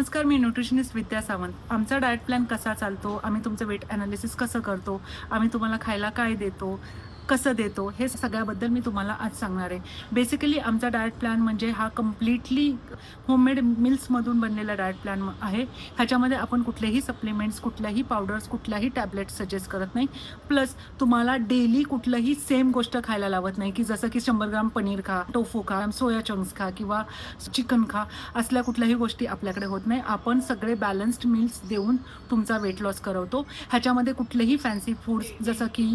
नमस्कार मी न्यूट्रिशनिस्ट विद्या सावंत. आमचा diet plan कसा चालतो? आम्ही तुमचं वेट ॲनालिसिस कसं करतो? आम्ही तुम्हाला खायला काय देतो? कसं देतो हे सगळ्याबद्दल मी तुम्हाला आज सांगणार आहे. बेसिकली आमचा डाएट प्लॅन म्हणजे हा कम्प्लिटली होममेड मिल्समधून बनलेला डाएट प्लॅन आहे. ह्याच्यामध्ये आपण कुठलेही सप्लिमेंट्स कुठल्याही पावडर्स कुठल्याही टॅबलेट्स सजेस्ट करत नाही. प्लस तुम्हाला डेली कुठलंही सेम गोष्ट खायला लावत नाही की जसं की शंभर ग्राम पनीर खा टोफू खा सोया चंक्स खा किंवा चिकन खा असल्या कुठल्याही गोष्टी आपल्याकडे होत नाही. आपण सगळे बॅलन्स्ड मील्स देऊन तुमचा वेट लॉस करवतो. ह्याच्यामध्ये कुठलेही फॅन्सी फूड्स जसं की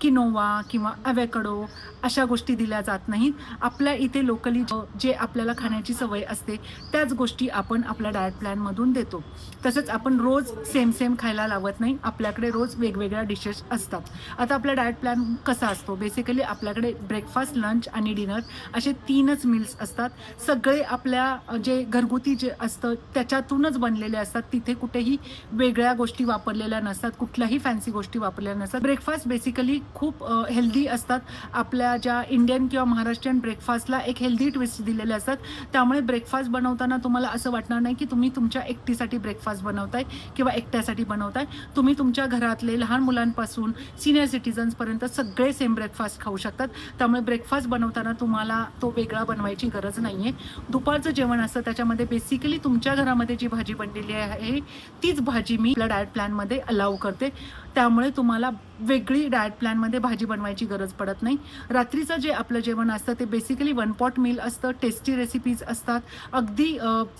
किनोवा किंवा अवेकडो अशा गोष्टी दिल्या जात नाहीत. आपल्या इथे लोकली जे आपल्याला खाण्याची सवय असते त्याच गोष्टी आपण आपल्या डाएट प्लॅनमधून देतो. तसंच आपण रोज सेम सेम खायला लावत नाही. आपल्याकडे रोज वेगवेगळ्या डिशेस असतात. आता आपला डाएट प्लॅन कसा असतो? बेसिकली आपल्याकडे ब्रेकफास्ट लंच आणि डिनर असे तीनच मील्स असतात. सगळे आपल्या जे घरगुती जे असतं त्याच्यातूनच बनलेले असतात. तिथे कुठेही वेगळ्या गोष्टी वापरलेल्या नसतात. कुठल्याही फॅन्सी गोष्टी वापरलेल्या नसतात. ब्रेकफास्ट बेसिकली खूप हेल्दी असतात. आपल्या ज्या इंडियन किंवा महाराष्ट्रीयन ब्रेकफास्टला एक हेल्दी ट्विस्ट दिलेले असतात. त्यामुळे ब्रेकफास्ट बनवताना तुम्हाला असं वाटणार नाही की तुम्ही तुमच्या एकटीसाठी ब्रेकफास्ट बनवताय किंवा एकट्यासाठी बनवताय. तुम्ही तुमच्या घरातले लहान मुलांपासून सिनियर सिटीजन्सपर्यंत सगळे सेम ब्रेकफास्ट खाऊ शकतात. त्यामुळे ब्रेकफास्ट बनवताना तुम्हाला तो वेगळा बनवायची गरज नाही आहे दुपारचं जेवण असतं त्याच्यामध्ये बेसिकली तुमच्या घरामध्ये जी भाजी बनलेली आहे तीच भाजी मी आपल्या डायट प्लॅनमध्ये अलाव करते. त्यामुळे तुम्हाला वेगळी डाएट प्लॅनमध्ये भाजी बनवायची गरज पडत नाही. रात्रीचं जे आपलं जेवण असतं ते बेसिकली वन पॉट मील असतं टेस्टी रेसिपीज असतात. अगदी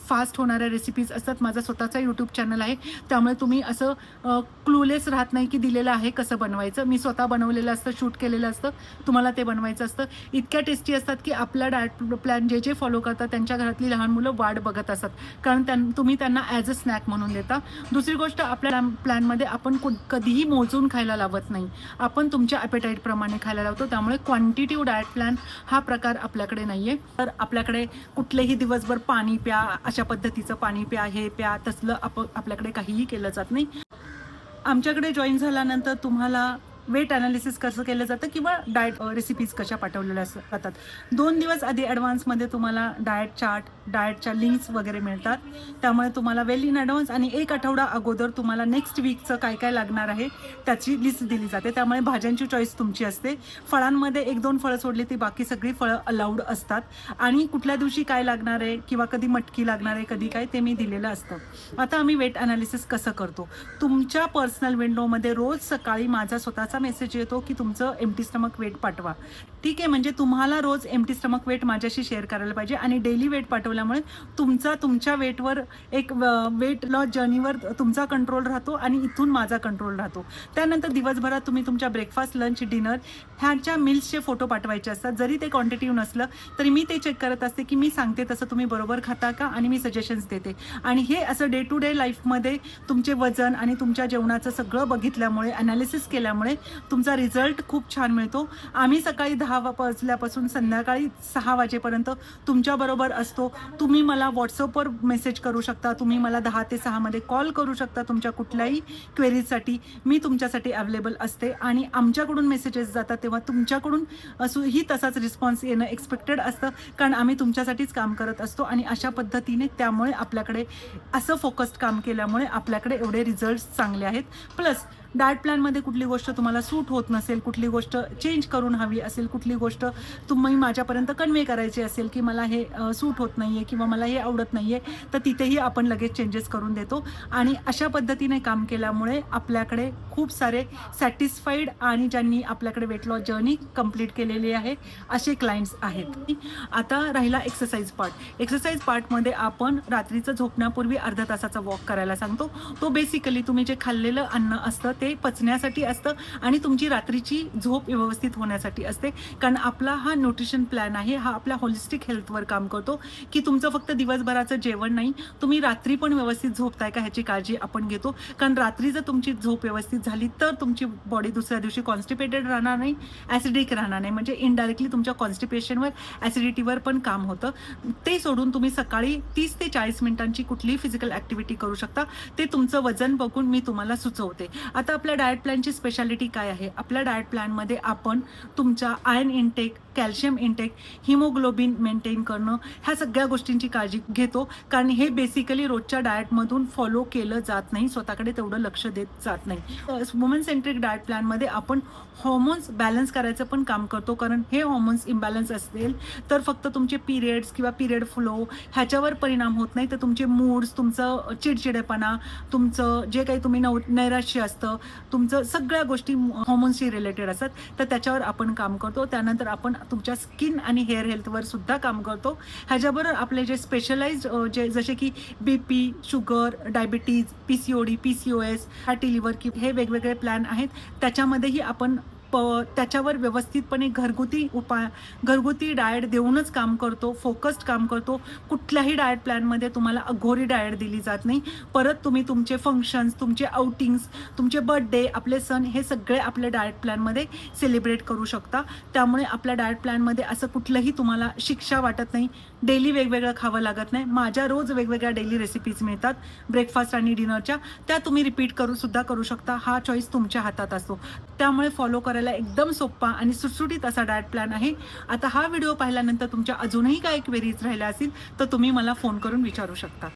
फास्ट होणाऱ्या रेसिपीज असतात. माझा स्वतःचा यूट्यूब चॅनल आहे. त्यामुळे तुम्ही असं क्लूलेस राहत नाही की दिलेलं आहे कसं बनवायचं. मी स्वतः बनवलेलं असतं शूट केलेलं असतं. तुम्हाला ते बनवायचं असतं. इतक्या टेस्टी असतात की आपला डाएट प्लॅन जे जे फॉलो करतात त्यांच्या घरातली लहान मुलं वाट बघत असतात. कारण त्यां तुम्ही त्यांना ॲज अ स्नॅक म्हणून देता. दुसरी गोष्ट आपल्या प्लॅनमध्ये आपण कु- कधीही मोजून खायला लावत नाही. आपण तुमच्या ॲपेटाईटप्रमाणे खायला लावतो त्यामुळे क्वांटिटिव्ह डाएट प्लॅन हा प्रकार आपल्याकडे नाही आहे तर आपल्याकडे कुठलेही दिवसभर पाणी प्या अशा पद्धतीचं पाणी प्या हे प्या तसलं आप आपल्याकडे काहीही केलं जात नाही. आमच्याकडे जॉईन झाल्यानंतर तुम्हाला वेट अनालिसिस कसं केलं जातं किंवा डाएट रेसिपीज कशा पाठवलेल्या जातात. दोन दिवस आधी ॲडव्हान्समध्ये तुम्हाला डाएट चार्ट डाएटच्या लिंक्स वगैरे मिळतात. त्यामुळे तुम्हाला वेल इन ॲडव्हान्स आणि एक आठवडा अगोदर तुम्हाला नेक्स्ट वीकचं काय काय लागणार आहे त्याची लिस्ट दिली जाते. त्यामुळे भाज्यांची चॉईस तुमची असते. फळांमध्ये एक दोन फळं सोडली ती बाकी सगळी फळं अलाउड असतात. आणि कुठल्या दिवशी काय लागणार आहे किंवा कधी मटकी लागणार आहे कधी काय ते मी दिलेलं असतं. आता आम्ही वेट अनालिसिस कसं करतो? तुमच्या पर्सनल विंडोमध्ये रोज सकाळी माझा स्वतःचा मेसेज येतो की तुमचं एमटी स्टमक वेट पाठवा. ठीक आहे म्हणजे तुम्हाला रोज एमटी स्टमक वेट माझ्याशी शेअर करायला पाहिजे आणि डेली वेट पाठवल्यामुळे तुमचा तुमच्या वेटवर एक वेट लॉस जर्नीवर तुमचा कंट्रोल राहतो आणि इथून माझा कंट्रोल राहतो. त्यानंतर दिवसभरात तुम्ही तुमच्या ब्रेकफास्ट लंच डिनर ह्याच्या मिल्सचे फोटो पाठवायचे असतात. जरी ते क्वांटिटिव्ह नसलं तरी मी ते चेक करत असते की मी सांगते तसं तुम्ही बरोबर खाता का आणि मी सजेशन्स देते. आणि हे असं डे टू डे लाईफमध्ये तुमचे वजन आणि तुमच्या जेवणाचं सगळं बघितल्यामुळे अनालिसिस केल्यामुळे तुमचा रिझल्ट खूप छान मिळतो. आम्ही सकाळी दहा वाजल्यापासून संध्याकाळी सहा वाजेपर्यंत तुमच्याबरोबर असतो. तुम्ही मला व्हॉट्सअपवर मेसेज करू शकता. तुम्ही मला दहा ते सहामध्ये कॉल करू शकता तुमच्या कुठल्याही क्वेरीजसाठी मी तुमच्यासाठी अवेलेबल असते आणि आमच्याकडून मेसेजेस जातात तेव्हा तुमच्याकडून ही तसाच रिस्पॉन्स येणं एक्सपेक्टेड असतं. कारण आम्ही तुमच्यासाठीच काम करत असतो आणि अशा पद्धतीने त्यामुळे आपल्याकडे असं फोकस्ड काम केल्यामुळे आपल्याकडे एवढे रिझल्ट चांगले आहेत. प्लस डायट प्लॅनमध्ये कुठली गोष्ट तुम्हाला सूट होत नसेल कुठली गोष्ट चेंज करून हवी असेल कुठली गोष्ट तुम्ही माझ्यापर्यंत कन्वे करायची असेल की मला हे सूट होत नाही आहे किंवा मला हे आवडत नाही आहे तर तिथेही आपण लगेच चेंजेस करून देतो. आणि अशा पद्धतीने काम केल्यामुळे आपल्याकडे खूप सारे सॅटिस्फाईड आणि ज्यांनी आपल्याकडे वेट लॉस जर्नी कंप्लीट केलेली आहे असे क्लायंट्स आहेत. आता राहिला एक्सरसाइज पार्ट एक्सरसाइज पार्टमध्ये आपण रात्रीचं झोपण्यापूर्वी अर्धा तासाचा वॉक करायला सांगतो. तो बेसिकली तुम्ही जे खाल्लेलं अन्न असतं ते पचण्यासाठी असतं आणि तुमची रात्रीची झोप व्यवस्थित होण्यासाठी असते. कारण आपला हा न्यूट्रिशन प्लॅन आहे हा आपल्या होलिस्टिक हेल्थवर काम करतो की तुमचं फक्त दिवसभराचं जेवण नाही तुम्ही रात्री पण व्यवस्थित झोपताय का ह्याची काळजी आपण घेतो. कारण रात्री जर तुमची झोप व्यवस्थित झाली तर तुमची बॉडी दुसऱ्या दिवशी कॉन्स्टिपेटेड राहणार नाही ॲसिडिक राहणार नाही. म्हणजे इनडायरेक्टली तुमच्या कॉन्स्टिपेशनवर ॲसिडिटीवर पण काम होतं. ते सोडून तुम्ही सकाळी तीस ते चाळीस मिनिटांची कुठलीही फिजिकल ॲक्टिव्हिटी करू शकता. ते तुमचं वजन बघून मी तुम्हाला सुचवते. आता आपल्या डाएट प्लॅनची स्पेशालिटी काय आहे? आपल्या डाएट प्लॅनमध्ये आपण तुमच्या iron intake calcium intake haemoglobin maintain करणं ह्या सगळ्या गोष्टींची काळजी घेतो. कारण हे बेसिकली रोजच्या डाएटमधून फॉलो केलं जात नाही. स्वतःकडे तेवढं लक्ष देत जात नाही. वुमन सेंट्रिक डाएट प्लॅनमध्ये आपण हॉर्मोन्स बॅलन्स करायचं पण काम करतो. कारण हे हॉर्मोन्स इम्बॅलन्स असेल तर फक्त तुमचे पिरियड्स किंवा पिरियड फ्लो ह्याच्यावर परिणाम होत नाही. तर तुमचे मूड्स तुमचं चिडचिडेपणा तुमचं जे काही तुम्ही नव नैराश्य असतं तुमचं सगळ्या गोष्टी हॉर्मोन्सशी रिलेटेड असतात. तर त्याच्यावर आपण काम करतो. त्यानंतर आपण तुमच्या स्किन आणि हेअर हेल्थवर सुद्धा काम करतो. ह्याच्याबरोबर आपले जे स्पेशलाइज जे जसे की B P sugar diabetes P C O D P C O S fatty liver की हे वेगवेगळे प्लॅन आहेत. त्याच्यामध्येही आपण प त्याच्यावर व्यवस्थितपणे घरगुती उपाय घरगुती डाएट देऊनच काम करतो फोकस्ड काम करतो. कुठल्याही डाएट प्लॅनमध्ये तुम्हाला अघोरी डाएट दिली जात नाही. परत तुम्ही तुमचे फंक्शन्स तुमचे आउटिंग्स तुमचे बर्थडे आपले सण हे सगळे आपल्या डाएट प्लॅनमध्ये सेलिब्रेट करू शकता. त्यामुळे आपल्या डाएट प्लॅनमध्ये असं कुठलंही तुम्हाला शिक्षा वाटत नाही. डेली वेगवेगळं खावं लागत नाही. माझ्या रोज वेगवेगळ्या डेली रेसिपीज मिळतात. ब्रेकफास्ट आणि डिनरच्या त्या तुम्ही रिपीट करू सुद्धा करू शकता. हा चॉईस तुमच्या हातात असतो. त्यामुळे फॉलो करायला एकदम सोपा आणि सुटसुटीत असा डायट प्लॅन आहे. आता हा व्हिडिओ पाहिल्यानंतर तुमच्या अजूनही काही क्वेरीज राहिल्या असतील तर तुम्ही मला फोन करून विचारू शकता.